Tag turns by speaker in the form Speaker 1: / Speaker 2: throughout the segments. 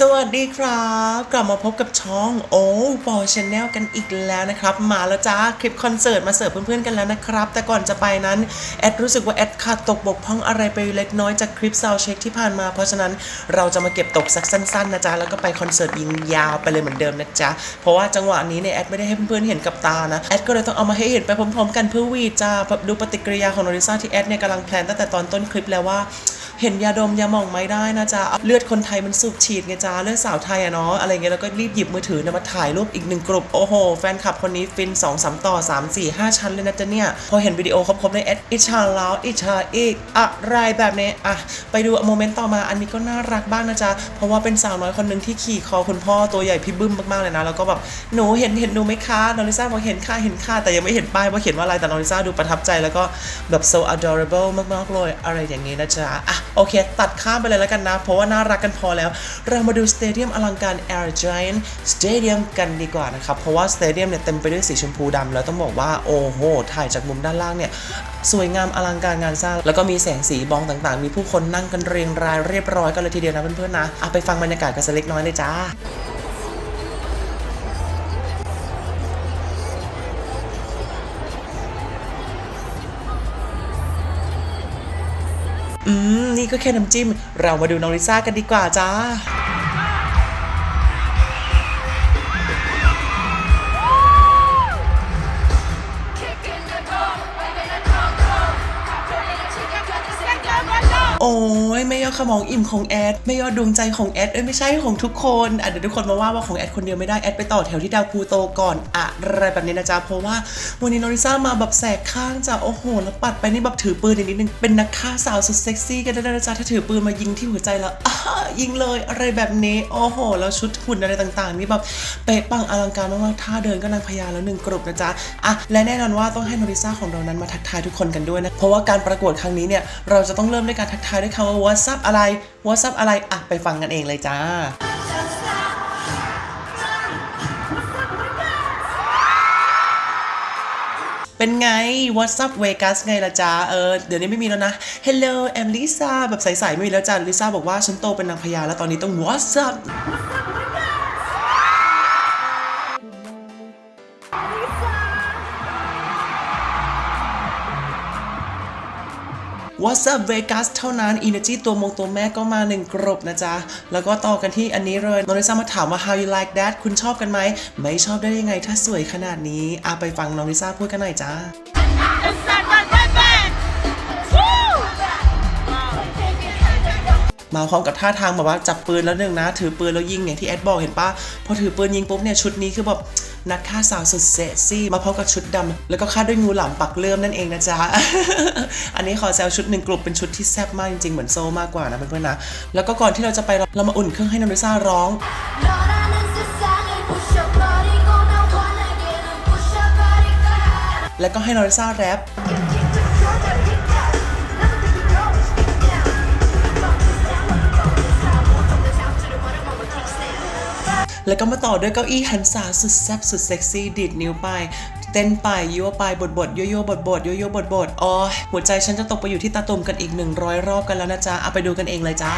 Speaker 1: สวัสดีครับ กลับมาพบกับช่องโอ้ปอชแนลกันอีกแล้วนะครับ มาแล้วจ้าคลิปคอนเสิร์ตมาเสิร์ฟเพื่อนๆกันแล้วนะครับ แต่ก่อนจะไปนั้น แอดรู้สึกว่าแอดขาดตกบกพร่องอะไรไปเล็กน้อยจากคลิปซาวเช็คที่ผ่านมา เพราะฉะนั้นเราจะมาเก็บตกสักสั้นๆนะจ๊ะแล้วก็ไปคอนเสิร์ตยิงยาวไปเลยเหมือนเดิมนะจ๊ะเพราะว่าจังหวะนี้เนี่ยแอดไม่ได้ให้เพื่อนๆเห็นกับตานะแอดก็เลยต้องเอามาให้เห็นไปพร้อมๆ กันเพื่อวีดจ้าดูปฏิกิริยาของโนริซาที่แอดเนี่ยกำลังแพลนตั้งแต่ตอนต้นคลิปแล้วว่า เห็นยาดมยาหม่องไม่ได้นะจ๊ะเลือดคนไทยมันสูบฉีดไงจ๊ะเลือดสาวไทยอะเนาะอะไรเงี้ยแล้วก็รีบหยิบมือถือนะมาถ่ายรูปอีกหนึ่งกลุ่มโอ้โห แฟนคลับคนนี้ฟิน2อสต่อ 3 4 5 ชั้นเลยนะจ๊ะเนี่ยพอเห็นวิดีโอครบๆในแอดอิชาแล้วอิชาอีกอะไรแบบนี้อะไปดูโมเมนต์ต่อมาอันนี้ก็น่ารักบ้างนะจ๊ะเพราะว่าเป็นสาวน้อยคนหนึ่งที่ขี่คอคุณพ่อตัวใหญ่พี่บึ้มมากๆเลยนะแล้วก็แบบหนูเห็นเห็นหนูไหมคะนอริซ่าบอกเห็นค่ะเห็นค่ะแต่ยังไม่เห็นป้ายว่าเขียนว่าอะไรแต่นอริซ่าดูประทับใจแล้วก็แบบ so adorable มากๆเลยอะไรอย่างนี้นะจ๊ะอะโอเค ตัดข้ามไปเลยแล้วกันนะ เพราะว่าน่ารักกันพอแล้ว เรามาดูสเตเดียมอลังการ Air Giant Stadium กันดีกว่านะครับ เพราะว่าสเตเดียมเนี่ยเต็มไปด้วยสีชมพูดำแล้วต้องบอกว่า โอ้โห ถ่ายจากมุมด้านล่างเนี่ย สวยงามอลังการงานสร้าง แล้วก็มีแสงสีบองต่างๆ มีผู้คนนั่งกันเรียงรายเรียบร้อยกันเลยทีเดียวนะเพื่อนๆนะเอาไปฟังบรรยากาศกันสักเล็กน้อยเลยจ้า อืม นี่ก็แค่น้ำจิ้ม เรามาดูน้องลิซ่ากันดีกว่าจ้า โอ้ ยไม่ยอดขมองอิ่มของแอดไม่ยอดดวงใจของแอดเอ้ยไม่ใช่ของทุกคนอะเดี๋ยวทุกคนมาว่าว่าของแอดคนเดียวไม่ได้แอดไปต่อแถวที่ดาวพูโตก่อนอะไรแบบนี้นะจ๊ะเพราะว่าวันนี้นอริซ่ามาแบบแสกข้างจ้ะโอ้โหแล้วปัดไปนี่แบบถือปืนอีกนิดนึงเป็นนักฆ่าสาวสุดเซ็กซี่กันด้วนะจ๊ะถ้าถือปืนมายิงที่หัวใจแล้วยิงเลยอะไรแบบนี้โอ้โห แล้วชุดหุ่นอะไรต่างๆนี่แบบเป๊ะปังอลังการมากๆท่าเดินก็นางพญาแล้วหนึ่งกลุ่มนะจ๊ะอะและแน่นอนว่าต้องให้นอริซ่าของเรานั้นมาทักทายทุกคนกันด้วยนะเพราะว่าการประกวดครั้งนี้เนี่ยเราจะต้องเริ่มด้วยการทักทายด้วยคำว่า what's up อะไร what's up อะไร อะ ไปฟังกันเองเลยจ้า เป็นไง What's up Vegas ไงล่ะจ๊ะเออ เดี๋ยวนี้ไม่มีแล้วนะ Hello I'm Lisa แบบใสๆไม่มีแล้วจ้ะลิซ่าบอกว่าฉันโตเป็นนางพญาแล้วตอนนี้ต้อง What's up What's up Vegas เท่านั้น Energy ตัวมงตัวแม่ก็มาหนึ่งกรบนะจ๊ะ แล้วก็ต่อกันที่อันนี้เลยนอริซ่ามาถามว่า how you like that คุณชอบกันไหม ไม่ชอบได้ยังไงถ้าสวยขนาดนี้อาไปฟังน้องลิซ่าพูดกันหน่อยจ้า มาพร้อมกับท่าทางแบบว่าจับปืนแล้วหนึ่งนะ ถือปืนแล้วยิงอย่างที่แอดบอกเห็นปะพอถือปืนยิงปุ๊บเนี่ยชุดนี้คือแบบนักฆ่าสาวสุดเซ็กซี่มาพร้อมกับชุดดำ แล้วก็ฆ่าด้วยงูหลามปักเลื่อมนั่นเองนะจ๊ะ อันนี้ขอแซวชุดหนึ่งกลุ่มเป็นชุดที่แซ่บมากจริงๆ เหมือนโซมากกว่านะเพื่อนๆนะ แล้วก็ก่อนที่เราจะไปเรามาอุ่นเครื่องให้นาริซ่าร้องแล้วก็ให้นอริซ่าแรป แล้วก็มาต่อด้วยเก้าอี้หันษาสุดแซ่บสุดเซ็กซี่ดีดนิ้วไป เต้นไปยั่วไปบทบทโยโย่บทบทโยโย่บทบทอ๋อหัวใจฉันจะตกไปอยู่ที่ตาตุ่มกันอีก 100 รอบกันแล้วนะจ๊ะเอาไปดูกันเองเลยจ้า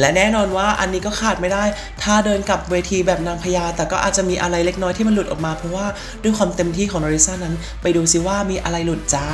Speaker 1: และแน่นอนว่าอันนี้ก็ขาดไม่ได้ ถ้าเดินกลับเวทีแบบนางพญา แต่ก็อาจจะมีอะไรเล็กน้อยที่มันหลุดออกมา เพราะว่าด้วยความเต็มที่ของนอริซ่านั้น ไปดูซิว่ามีอะไรหลุดจ้า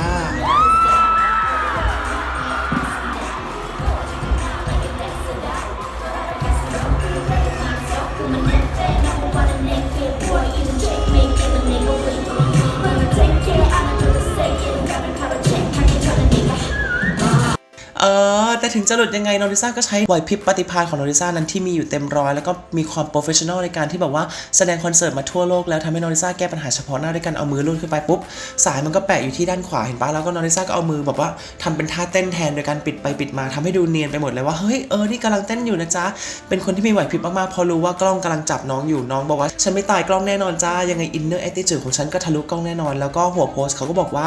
Speaker 1: เออ แต่ถึงจะหลุดยังไงโนริซ่าก็ใช้ไหวพริบปฏิภาณของโนริซ่านั้นที่มีอยู่เต็มร้อยแล้วก็มีความโปรเฟชชั่นอลในการที่แบบว่าแสดงคอนเสิร์ตมาทั่วโลกแล้วทำให้โนริซ่าแก้ปัญหาเฉพาะหน้าด้วยการเอามือลูนขึ้นไปปุ๊บสายมันก็แปะอยู่ที่ด้านขวาเห็นปะแล้วก็โนริซ่าก็เอามือแบบว่าทำเป็นท่าเต้นแทนโดยการปิดไปปิดมาทำให้ดูเนียนไปหมดเลยว่าเฮ้ยเออนี่กำลังเต้นอยู่นะจ๊ะเป็นคนที่มีไหวพริบมากๆพอรู้ว่ากล้องกำลังจับน้องอยู่น้องบอกว่าฉันไม่ตายกล้องแน่นอนจ้ายังไงอินเนอร์แอตติจูดของฉันก็ทะลุกล้องแน่นอน แล้วก็หัวโพสเขาก็บอกว่า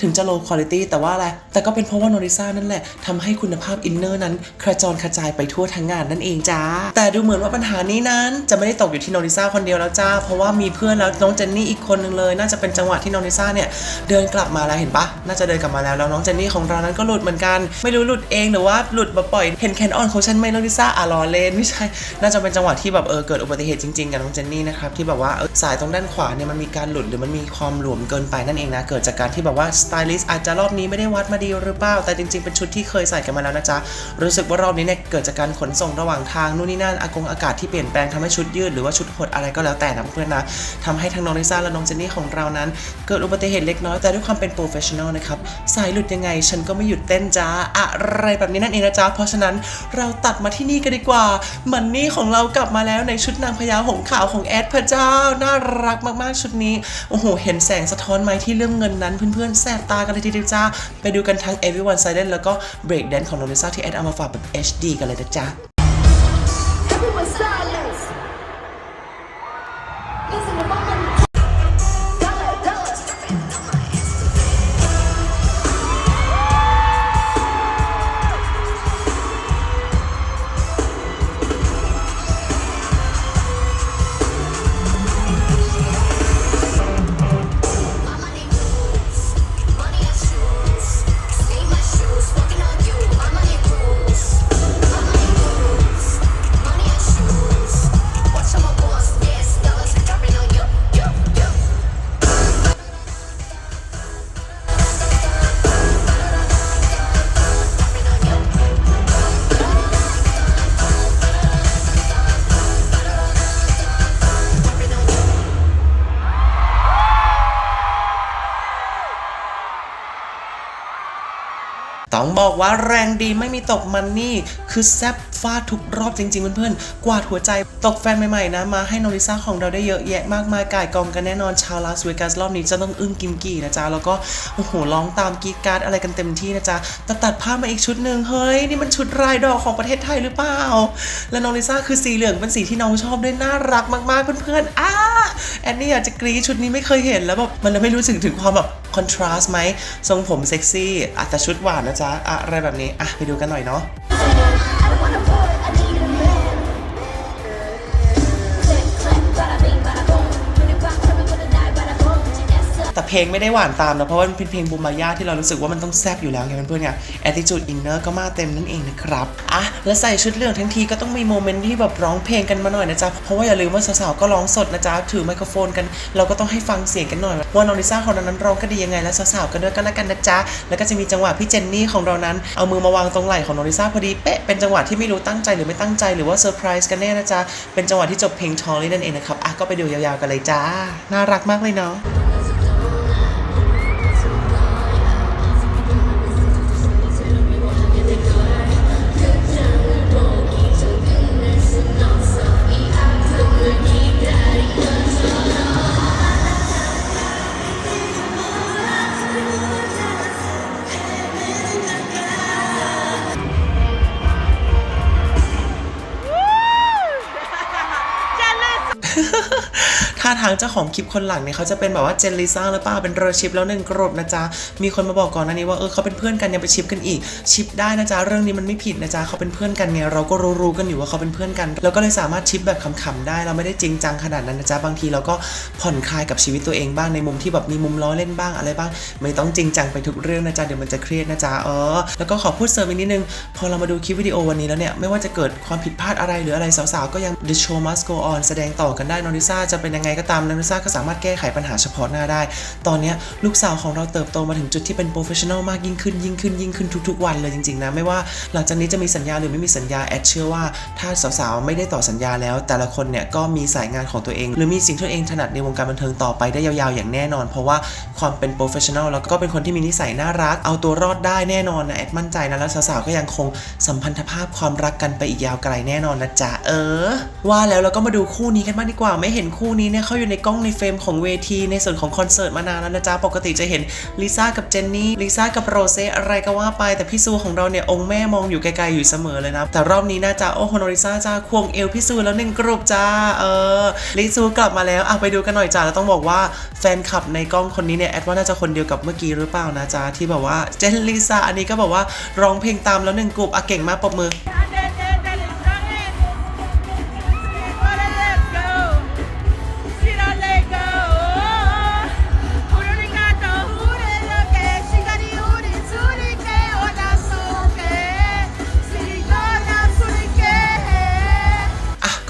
Speaker 1: ถึงจะ low quality แต่ว่าอะไรแต่ก็เป็นเพราะว่าโนริซ่านั่นแหละทำให้คุณภาพอินเนอร์นั้นกระจรกระจายไปทั่วทั้งงานนั่นเองจ้า แต่ดูเหมือนว่าปัญหานี้นั้นจะไม่ได้ตกอยู่ที่โนริซ่าคนเดียวแล้วจ้า เพราะว่ามีเพื่อนแล้วน้องเจนนี่อีกคนนึงเลย น่าจะเป็นจังหวะที่โนริซ่าเนี่ยเดินกลับมาแล้วเห็นปะน่าจะเดินกลับมาแล้วแล้วน้องเจนนี่ของเรานั้นก็หลุดเหมือนกัน ไม่รู้หลุดเองหรือว่าหลุดมาปล่อยเห็นแคนออนของฉันไหมโนริซ่าอะรอเลนไม่ใช่น่าจะเป็นจังหวะที่แบบเออเกิดอุบัติเหตุจริงๆกับน้องเจนนี่นะครับที่แบบว่าสายตรงด้านขวาเนี่ยมันมีการหลุดหรือมันมีความหลวมเกินไปนั่นเองนะเกิดจากการที่แบบว่าสไตลิสต์อาจจะรอบนี้ไม่ได้วัดมาดีหรือเปล่าแต่จริงๆเป็นชุดที่เคยใส่กันมาแล้วนะจะ รู้สึกว่ารอบนี้เนี่ยเกิดจากการขนส่งระหว่างทางนู่นนี่นั่นอากงอากาศที่เปลี่ยนแปลงทำให้ชุดยืดหรือว่าชุดหดอะไรก็แล้วแต่นะเพื่อนนะทำให้ทั้งน้องลิซ่าและน้องเจนนี่ของเรานั้น เกิดอุบัติเหตุเล็กน้อยแต่ด้วยความเป็นโปรเฟชชั่นอลนะครับสายหลุดยังไงฉันก็ไม่หยุดเต้นจ้าอะไรแบบนี้นั่นเองนะจ๊ะเพราะฉะนั้นเราตัดมาที่นี่กันดีกว่ามันนี่ของเรากลับมาแล้วในชุดนางพญาหงส์ขาวของแอดพระเจ้าน่ารักมากๆชุดนี้โอ้โหเห็นแสงสะท้อนไหมที่เรื่องเงินนั้นเพื่อนๆแสบตากันเลยทีเดียวจ้าไปดูกันทั้ง Everyone Silent แล้วก็ Break Dance ของโนริซ่าที่แอดเอามาฝากแบบ HD กันเลยนะจ๊ะ ต้องบอกว่าแรงดีไม่มีตกมันนี่ คือแซบฟาดทุกรอบจริง ๆ เพื่อนๆ กวาดหัวใจตกแฟนใหม่ๆนะ มาให้โนริซ่าของเราได้เยอะแยะมากมายก่ายกองกันแน่นอนชาวลาสเวกัสรอบนี้จะต้องอึ้งกิมกี่นะจ๊ะ แล้วก็โอ้โหร้องตามกีการ์ดอะไรกันเต็มที่นะจ๊ะแต่ตัดภาพมาอีกชุดหนึ่งเฮ้ย นี่มันชุดรายดอกของประเทศไทยหรือเปล่า และโนริซ่าคือสีเหลืองเป็นสีที่น้องชอบด้วยน่ารักมากๆเพื่อนๆอ้าแอนนี่อยากจะกรีดชุดนี้ไม่เคยเห็นแล้วแบบมันเลยไม่รู้สึกถึงความแบบ คอนทราสต์ไหมทรงผมเซ็กซี่อาจจะชุดหวานนะจ๊ะ อะอะไรแบบนี้ อะ ไปดูกันหน่อยเนาะ แต่เพลงไม่ได้หวานตามนะเพราะว่ามันเป็นเพลงบูมบายาที่เรารู้สึกว่ามันต้องแซบอยู่แล้วไงเพื่อนๆไง attitude inner ก็มาเต็มนั่นเองนะครับอะแล้วใส่ชุดเหลืองทั้งทีก็ต้องมีโมเมนต์ที่แบบร้องเพลงกันมาหน่อยนะจ๊ะเพราะว่าอย่าลืมว่าสาวๆก็ร้องสดนะจ๊ะถือไมโครโฟนกัน เราก็ต้องให้ฟังเสียงกันหน่อยว่าน้องลิซ่าของเรานั้นร้องก็ดียังไงและสาวๆกันด้วยกันแล้วกันนะจ๊ะแล้วก็จะมีจังหวะพี่เจนนี่ของเรานั้นเอามือมาวางตรงไหล่ของน้องลิซ่าพอดีเป๊ะเป็นจังหวะที่ไม่รู้ตั้งใจหรือไม่ตั้งใจหรือว่าเซอร์ไพรส์กันแน่นะจ๊ะเป็นจังหวะที่จบเพลงชอลลี่นั่นเองนะครับอะก็ไปดูยาวๆกันเลยจ้าน่ารักมากเลยเนาะางเจ้าของคลิปคนหลังเนี่ยเขาจะเป็นแบบว่าเจนลิซ่าหรือเปล่าเป็นเรอชิปแล้วหนึ่งกรบนะจ๊ะ มีคนมาบอกก่อนหน้านี้ว่าเออเขาเป็นเพื่อนกันยังไปชิปกันอีก ชิปได้นะจ๊ะ เรื่องนี้มันไม่ผิดนะจ๊ะเขาเป็นเพื่อนกันเนี่ยเราก็รู้ๆกันอยู่ว่าเขาเป็นเพื่อนกันเราก็เลยสามารถชิปแบบขำๆได้ เราไม่ได้จริงจังขนาดนั้นนะจ๊ะบางทีเราก็ผ่อนคลายกับชีวิตตัวเองบ้างในมุมที่แบบมีมุมล้อเล่นบ้างอะไรบ้าง ไม่ต้องจริงจังไปทุกเรื่องนะจ๊ะเดี๋ยวมันจะเครียดนะจ๊ะเออแล้วก็ขอพูดเสริมอีกนิดนึงพอเรามาดูคลิปวิดีโอวันนี้แล้วเนี่ยไม่ว่าจะเกิดความผิดพลาดอะไรหรืออะไรสาวๆก็ยัง the show must go on แสดงต่อกันได้นอริซ่าจะเป็นยังไงก็ก็ตามนาริซาก็สามารถแก้ไขปัญหาเฉพาะหน้าได้ ตอนนี้ลูกสาวของเราเติบโตมาถึงจุดที่เป็นโปรเฟชชั่นอลมากยิ่งขึ้นยิ่งขึ้นยิ่งขึ้นทุกๆวันเลยจริงๆนะไม่ว่าหลังจากนี้จะมีสัญญาหรือไม่มีสัญญาแอดเชื่อว่าถ้าสาวๆไม่ได้ต่อสัญญาแล้ว แต่ละคนเนี่ยก็มีสายงานของตัวเอง หรือมีสิ่งที่ตัวเองถนัดในวงการบันเทิงต่อไปได้ยาวๆอย่างแน่นอน เพราะว่าความเป็นโปรเฟชชั่นอลแล้วก็เป็นคนที่มีนิสัยน่ารัก เอาตัวรอดได้แน่นอนนะแอดมั่นใจนะแล้วสาวๆก็ยังคงสัมพันธภาพความรักกันไปอีกยาวไกลแน่นอนนะจ๊ะเออ ว่าแล้วเราก็มาดูคู่นี้กันบ้างดีกว่าไม่เห็นคู่นี้เนี่ยเขาอยู่ในกล้องในเฟรมของเวทีในส่วนของคอนเสิร์ตมานานแล้วนะจ๊ะ ปกติจะเห็นลิซ่ากับเจนนี่ลิซ่ากับโรเซอะไรก็ว่าไป แต่พี่ซูของเราเนี่ยองค์แม่มองอยู่ไกลๆอยู่เสมอเลยนะ แต่รอบนี้น่าจะโอ้โหโนริซ่าจ้าควงเอวพี่ซูแล้วหนึ่งกรุ๊ปจ้าเออลิซูกลับมาแล้วอะไปดูกันหน่อยจ้าแล้วต้องบอกว่าแฟนคลับในกล้องคนนี้เนี่ยแอดว่าน่าจะคนเดียวกับเมื่อกี้หรือเปล่านะจ๊ะที่แบบว่าเจนลิซ่าอันนี้ก็บอกว่าร้องเพลงตามแล้วหนึ่งกรุ๊ปอะเก่งมากปรบมือ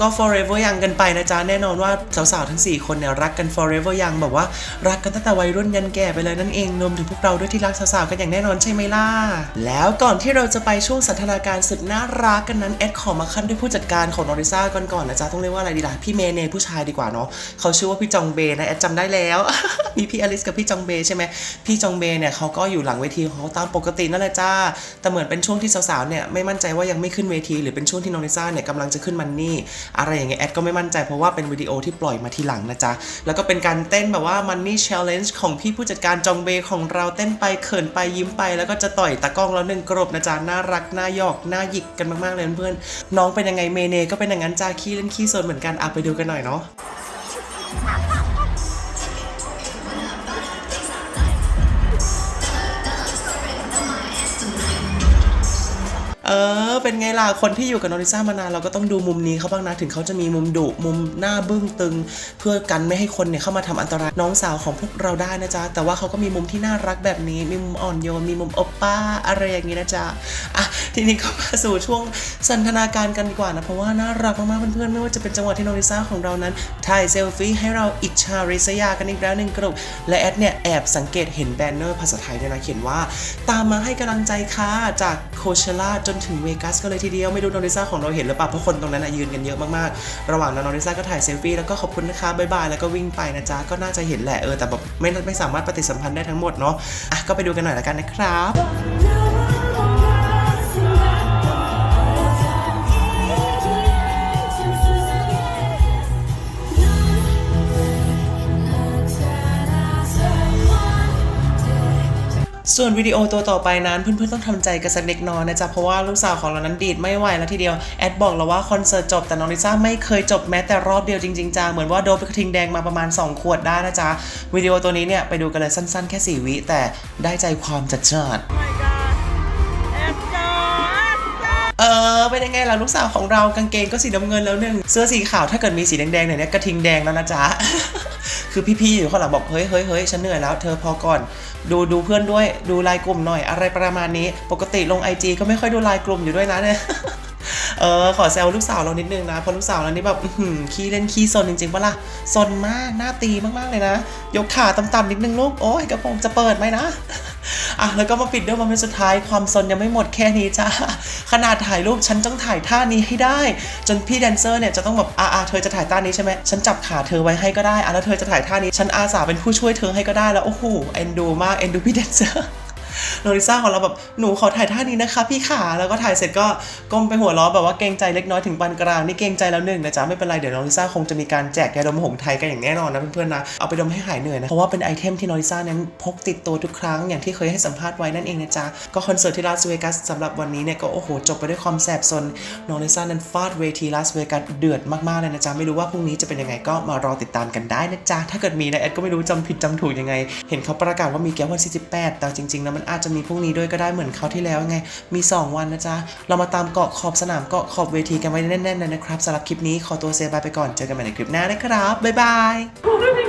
Speaker 1: ก็ forever ยังกันไปนะจ๊ะ แน่นอนว่าสาวๆ ทั้ง 4 คนเนี่ยรักกัน forever ยังแบบว่ารักกันตั้งแต่วัยรุ่นยันแก่ไปเลยนั่นเองรวมถึงพวกเราด้วยที่รักสาวๆ กันอย่างแน่นอนใช่ไหมล่ะ แล้วก่อนที่เราจะไปช่วงสันทนาการสุดน่ารักกันนั้นแอดขอมาขั้นด้วยผู้จัดการของนอริซ่าก่อนก่อนนะจ๊ะ ต้องเรียกว่าอะไรดีล่ะพี่เมเนผู้ชายดีกว่าเนาะเขาชื่อว่าพี่จองเบนะแอดจำได้แล้วมีพี่อลิสกับพี่จองเบใช่ไหมพี่จองเบเนี่ยเขาก็อยู่หลังเวทีเขาตามปกตินั่นแหละจ้า แต่เหมือนเป็นช่วงที่สาวๆเนี่ยไม่มั่นใจว่ายังไม่ขึ้นเวที หรือเป็นช่วงที่นอริซ่าเนี่ยกำลังจะขึ้นมันนี่อะไรอย่างเงี้ยแอดก็ไม่มั่นใจเพราะว่าเป็นวิดีโอที่ปล่อยมาทีหลังนะจ๊ะ แล้วก็เป็นการเต้นแบบว่ามันนี่ challenge ของพี่ผู้จัดการจองเบของเราเต้นไปเขินไปยิ้มไป แล้วก็จะต่อยตะกล้องแล้วหนึ่งกรบนะจ๊ะ น่ารัก น่าหยอก น่าหยิกกันมากๆเลยเพื่อนๆน้องเป็นยังไงเมเนก็เป็นอย่างนั้นจ้าขี้เล่นขี้โซนเหมือนกันอะไปดูกันหน่อยเนาะ ออ เป็นไงล่ะ คนที่อยู่กับนอริซ่ามานานเราก็ต้องดูมุมนี้เขาบ้างนะ ถึงเขาจะมีมุมดุมุมหน้าบึ้งตึง เพื่อกันไม่ให้คนเนี่ยเข้ามาทำอันตรายน้องสาวของพวกเราได้นะจ๊ะ แต่ว่าเขาก็มีมุมที่น่ารักแบบนี้ มีมุมอ่อนโยน มีมุมอปป้าอะไรอย่างนี้นะจ๊ะ อะ ทีนี้ก็มาสู่ช่วงสันทนาการกันดีกว่านะ เพราะว่าน่ารักมากๆเพื่อนๆ ไม่ว่าจะเป็นจังหวะที่นอริซ่าของเรานั้นถ่ายเซลฟี่ให้เราอิจฉาริษยากันอีกแล้วหนึ่งกลุ่ม และแอดเนี่ยแอบสังเกตเห็นแบนเนอร์ภาษาไทยด้วยนะเขียนว่า ตามมาให้กำลังใจค่ะจากโคเชล่าจนถึงเวกัสก็เลยทีเดียวไม่รู้นอริซ่าของเราเห็นหรือเปล่าเพราะคนตรงนั้นนะยืนกันเยอะมากๆ ระหว่างนั้นนอริซ่าก็ถ่ายเซลฟี่แล้วก็ขอบคุณนะคะบ๊ายบายแล้วก็วิ่งไปนะจ๊ะก็น่าจะเห็นแหละเออแต่แบบไม่ไม่สามารถปฏิสัมพันธ์ได้ทั้งหมดเนาะอะก็ไปดูกันหน่อยละกันนะครับ ส่วนวิดีโอตัวต่อไปนั้นเพื่อนๆต้องทำใจกันสักเล็กน้อยนะจ๊ะเพราะว่าลูกสาวของเรานั้นดีดไม่ไหวแล้วทีเดียวแอดบอกเราว่าคอนเสิร์ตจบแต่น้องลิซ่าไม่เคยจบแม้แต่รอบเดียวจริงๆจ้าเหมือนว่าโดนไปกระทิงแดงมาประมาณ 2 ขวดได้นะจ๊ะวิดีโอตัวนี้เนี่ยไปดูกันเลยสั้นๆ แค่ 4 วิแต่ได้ใจความจัดจ้านเออเป็นยังไงล่ะลูกสาวของเรากางเกงก็สีน้ำเงินแล้วหนึ่งเสื้อสีขาวถ้าเกิดมีสีแดงๆหน่อยเนี่ยกระทิงแดงแล้วนะจ๊ะคือพี่ๆอยู่ข้างหลังบอกเฮ้ยเฮ้ยเฮ้ยฉันเหนื่อยแล้ว เธอพอก่อน ดูดูเพื่อนด้วยดูไลน์กลุ่มหน่อยอะไรประมาณนี้ ปกติลง IG ก็ไม่ค่อยดูไลน์กลุ่มอยู่ด้วยนะเนี่ยเออขอแซวลูกสาวเรานิดนึงนะเพราะลูกสาวเรานี่แบบขี้เล่นขี้ซนจริงๆปะล่ะซนมากหน้าตีมากๆเลยนะ ยกขาต่ำๆนิดนึงลูกโอ้ยกระโปรงจะเปิดไหมนะ อะแล้วก็มาปิดด้วยโมเมนต์สุดท้ายความซนยังไม่หมดแค่นี้จ้าขนาดถ่ายรูปฉันต้องถ่ายท่านี้ให้ได้ จนพี่แดนเซอร์เนี่ยจะต้องแบบอะอะเธอจะถ่ายท่านี้ใช่ไหมฉันจับขาเธอไว้ให้ก็ได้อะแล้วเธอจะถ่ายท่านี้ฉันอาสาเป็นผู้ช่วยเธอให้ก็ได้แล้วโอ้โหเอ็นดูมากเอ็นดูพี่แดนเซอร์ โนริซ่าของเราแบบหนูขอถ่ายท่านี้นะคะ พี่ขาแล้วก็ถ่ายเสร็จก็ก้มไปหัวล้อแบบว่าเกรงใจเล็กน้อยถึงปานกลางนี่เกรงใจแล้วหนึ่งนะจ๊ะไม่เป็นไรเดี๋ยวโนริซ่าคงจะมีการแจกยาดมหงไทยกันอย่างแน่นอนนะเพื่อนๆนะเอาไปดมให้หายเหนื่อยนะเพราะว่าเป็นไอเทมที่โนริซ่านั้นพกติดตัวทุกครั้งอย่างที่เคยให้สัมภาษณ์ไว้นั่นเองนะจ๊ะก็คอนเสิร์ตที่ลาสเวกัสสำหรับวันนี้เนี่ยก็โอ้โหจบไปด้วยความแสบซนโนริซ่านั้นฟาดเวทีลาสเวกัสเดือดมากๆเลยนะจ๊ะไม่รู้ว่าพรุ่งนี้จะเป็นยังไงก็มารอติดตามกันได้นะจ๊ะถ้าเกิดมีนะแอดก็ไม่รู้จำผิดจำถูกยังไง เห็นเขาประกาศว่ามีแก้ววันที่18แต่จริงๆแล้วมันอาจจะมีพรุ่งนี้ด้วยก็ได้เหมือนเขาที่แล้วไง มี 2 วันนะจ๊ะ เรามาตามเกาะขอบสนามเกาะขอบเวทีกันไว้แน่นๆเลยนะครับสำหรับคลิปนี้ขอตัวเซบายไปก่อนเจอกันใหม่ในคลิปหน้านะครับบ๊ายบาย